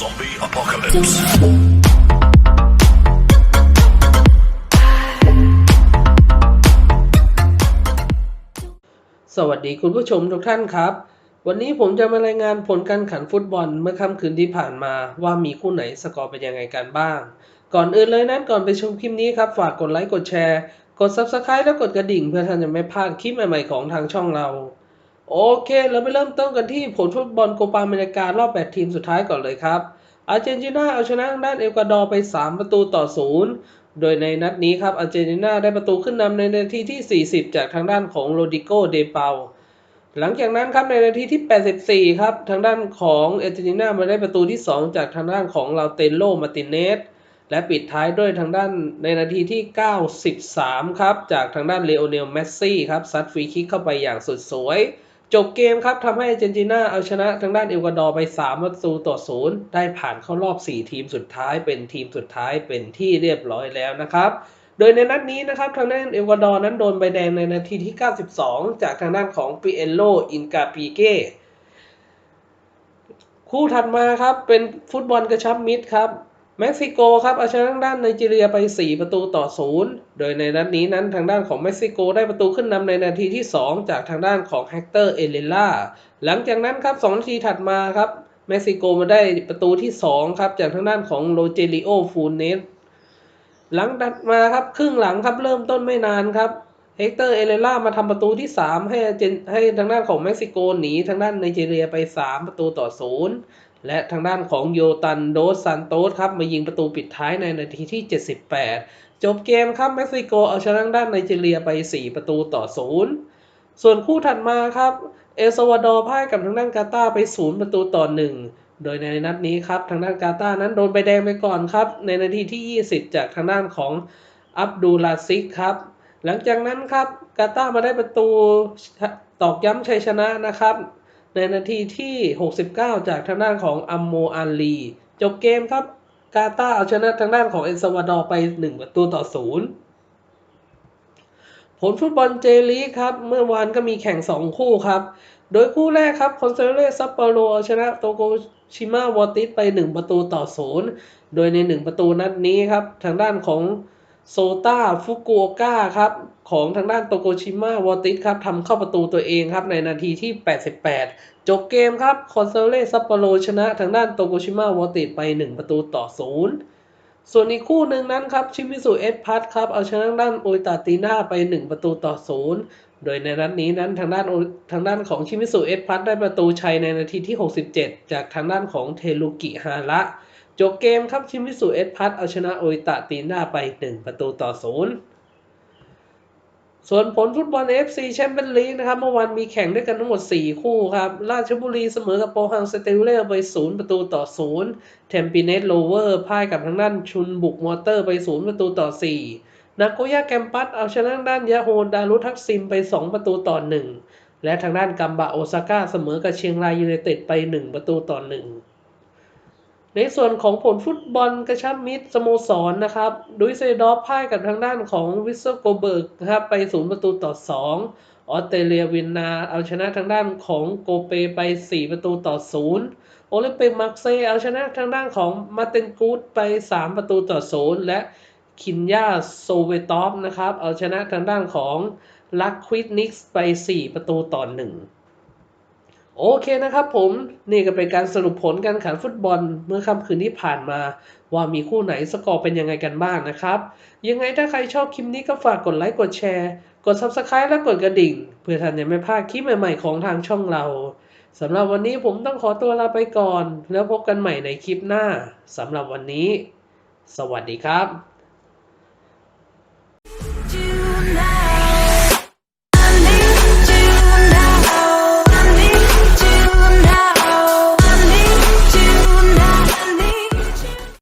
Zombie apocalypse. สวัสดีคุณผู้ชมทุกท่านครับ วันนี้ผมจะมารายงานผลการขันฟุตบอลเมื่อค่ำคืนที่ผ่านมาว่ามีคู่ไหนสกอร์เป็นยังไงกันบ้าง ก่อนอื่นเลยนั้นก่อนไปชมคลิปนี้ครับ ฝากกดไลค์กดแชร์ กด Subscribe และกดกระดิ่งเพื่อท่านจะไม่พลาดคลิปใหม่ๆของทางช่องเรา โอเค เราไปเริ่มต้นกันที่ผลฟุตบอลโกปาอเมริการอบ 8 ทีมสุดท้ายก่อนเลยครับ อาร์เจนตินาเอาชนะด้านเอกวาดอร์ไป 3 ประตูต่อ 0 โดยในนัดนี้ครับ อาร์เจนตินาได้ประตูขึ้นนำในนาทีที่ 40 จากทางด้านของโรดิโก เดเปา หลังจากนั้นครับในนาทีที่ 84 ครับทางด้านของอาร์เจนตินามาได้ประตูที่ 2 จากทางด้านของลาเตโล มาติเนส และปิดท้ายด้วยทางด้านในนาทีที่ 93 ครับจากทางด้านเลโอเนล เมสซี่ครับซัดฟรีคิกเข้าไปอย่างสุดสวย จบเกมครับทำให้อาร์เจนตินาเอาชนะทางด้านเอกวาดอร์ไป 3 ประตูต่อ 0 ได้ผ่านเข้ารอบ 4 ทีมสุดท้ายเป็นทีมสุดท้ายเป็นที่เรียบร้อยแล้วนะครับ โดยในนัดนี้นะครับทางด้านเอกวาดอร์นั้นโดนใบแดงในนาทีที่ 92 จากทางด้านของปิเอโลอินกาปีเก้คู่ถัดมาครับเป็นฟุตบอลกระชับมิตรครับ เม็กซิโกครับเอาชนะทางด้านไนจีเรียไป 4 ประตูต่อ 0 โดยในนัดนี้นั้นทางด้านของเม็กซิโกได้ประตูขึ้นนำในนาทีที่ 2 จากทางด้านของแฮกเตอร์เอเลล่า หลังจากนั้นครับ 2 นาทีถัดมาครับ เม็กซิโกมาได้ประตูที่ 2 ครับ จากทางด้านของโรเจริโอฟูเนส หลังถัดมาครับ ครึ่งหลังครับเริ่มต้นไม่นานครับเฮกเตอร์เอเลล่ามาทำประตูที่ 3 ให้ให้ทางด้านของเม็กซิโกหนีทางด้านไนจีเรียไป 3 ประตูต่อ 0 และทางด้านของโยตันโดสซันโตสครับมายิงประตูปิดท้ายในนาทีที่ 78 จบเกมครับเม็กซิโกเอาชนะด้านไนจีเรียไป 4 ประตูต่อ 0 ส่วนคู่ถัดมาครับเอลซาวาดอร์พ่ายกับทางด้านกาตาไป 0 ประตูต่อ 1 โดยในนัดนี้ครับทางด้านกาตานั้นโดนใบแดงไปก่อนครับ ในนาทีที่ 20 จากทางด้านของอับดูลาซิกครับ หลังจากนั้นครับกาตามาได้ประตูตอกย้ำชัยชนะนะครับ ในนาทีที่ 69 จากทางด้านของอัมโมอาลีจบเกมครับ กาตาร์เอาชนะทางด้านของเอลซาวาดอร์ไป 1 ประตูต่อ 0 ผลฟุตบอลเจลีครับ เมื่อวานก็มีแข่ง 2 คู่ครับ โดยคู่แรกครับคอนเซเลซัปโปโรเอาชนะโตโกชิมาวอติสไป 1 ประตูต่อ 0 โดยใน 1 ประตูนัดนี้ครับ ทางด้านของ โซตาฟุกุโอกะครับของทางด้านโตโกชิมาวอติสครับทำเข้าประตูตัวเองครับในนาทีที่ 88 จบเกมครับคอนเซเลซัปโปโรชนะทางด้านโตโกชิมาวอติสไป 1 ประตูต่อ 0 ส่วนอีกคู่หนึ่งนั้นครับชิมิสุเอสพัทครับเอาชนะทางด้านโอตาติน่าไป 1 ประตูต่อ 0 โดยในนัดนี้นั้นทางด้านทางด้านของชิมิสุเอสพัทได้ประตูชัยในนาทีที่ 67 จากทางด้านของเทลุกิฮาระ จบเกมครับชิมิสุเอสพัทเอาชนะโอิตาติน่าไป 1 ประตูต่อ0ส่วนผลฟุตบอล FC แชมเปี้ยนลีกนะครับ เมื่อวานมีแข่งด้วยกันทั้งหมด 4 คู่ครับ ราชบุรีเสมอกับโปฮังสเตลเลอร์ไป 0 ประตูต่อ 0 เทมปิเนสโลเวอร์พ่ายกับทางด้านชุนบุกมอเตอร์ไป 0 ประตูต่อ 4 นาโกย่าแกมปัสเอาชนะด้านยาโฮดารุทักซิมไป 2 ประตูต่อ 1 และทางด้านกัมบะโอซาก้าเสมอกับเชียงรายยูไนเต็ดไป 1 ประตูต่อ 1 ในส่วนของผลฟุตบอลกระชับมิตรสโมสรนนะครับดุยเซดอฟพ่ายกับทางด้านของวิสเซโกเบิร์กนะครับไป0ประตูต่อ 2 ออสเตรเลียวินนา เอาชนะทางด้านของโกเปไป 4 ประตูต่อ 0 โอลิมปิกมาร์เซย์เอาชนะทางด้านของมาเตนกูดไป 3 ประตูต่อ 0 และคินยาโซเวตอฟนะครับเอาชนะทางด้านของลักควิดนิกส์ไป 4 ประตูต่อ 1 โอเคนะครับผมนี่ก็เป็นการสรุปผลการแข่งขันฟุตบอลเมื่อค่ำคืนที่ผ่านมา ว่ามีคู่ไหนสกอร์เป็นยังไงกันบ้างนะครับ ยังไงถ้าใครชอบคลิปนี้ก็ฝากกดไลค์กดแชร์ กด Subscribe และกดกระดิ่ง เพื่อท่านจะไม่พลาดคลิปใหม่ๆของทางช่องเราสำหรับวันนี้ผมต้องขอตัวลาไปก่อน แล้วพบกันใหม่ในคลิปหน้าสำหรับวันนี้ สวัสดีครับ